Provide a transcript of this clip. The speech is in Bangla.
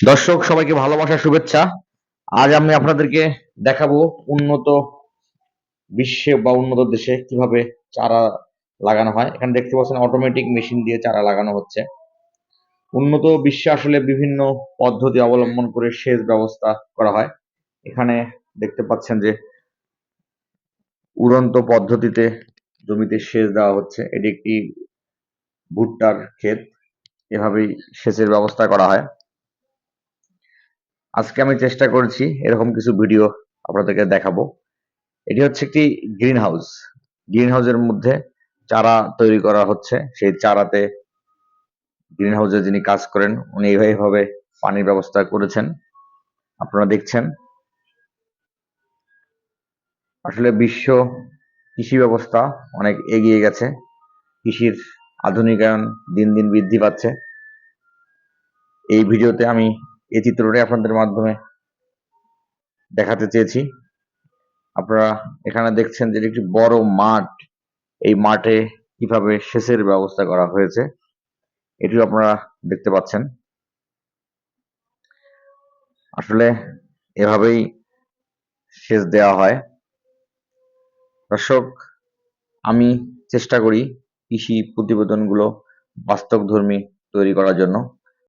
দর্শক, সবাইকে ভালোবাসা, শুভেচ্ছা। আজ আমি আপনাদেরকে দেখাবো উন্নত বিশ্বে বা উন্নত দেশে কীভাবে চারা লাগানো হয়। এখানে দেখতে পাচ্ছেন অটোমেটিক মেশিন দিয়ে চারা লাগানো হচ্ছে। উন্নত বিশ্বে আসলে বিভিন্ন পদ্ধতি অবলম্বন করে সেচ ব্যবস্থা করা হয়। এখানে দেখতে পাচ্ছেন যে উড়ন্ত পদ্ধতিতে জমিতে সেচ দেওয়া হচ্ছে। এটি একটি ভুট্টার ক্ষেত। এভাবেই সেচের ব্যবস্থা করা হয়। আজকে আমি চেষ্টা করেছি এরকম কিছু ভিডিও আপনাদেরকে দেখাবো। এটি হচ্ছে একটি গ্রিন হাউস গ্রিন হাউসের মধ্যে চারা তৈরি করা হচ্ছে। সেই চারাতে গ্রিন হাউসে যিনি কাজ করেন, উনি এইভাবে পানির ব্যবস্থা করেছেন। আপনারা দেখছেন। আসলে বিশ্ব কৃষি ব্যবস্থা অনেক এগিয়ে গেছে। কৃষির আধুনিকায়ন দিন দিন বৃদ্ধি পাচ্ছে। এই ভিডিওতে আমি এই চিত্রটাই আপনাদের মাধ্যমে দেখাতে চেয়েছি। আপনারা এখানে দেখছেন যে একটি বড় মাঠ। এই মাঠে কীভাবে সেচের ব্যবস্থা করা হয়েছে, এটিও আপনারা দেখতে পাচ্ছেন। আসলে এভাবেই সেচ দেওয়া হয়। দর্শক, আমি চেষ্টা করি কৃষি প্রতিবেদনগুলো বাস্তবধর্মী তৈরি করার জন্য।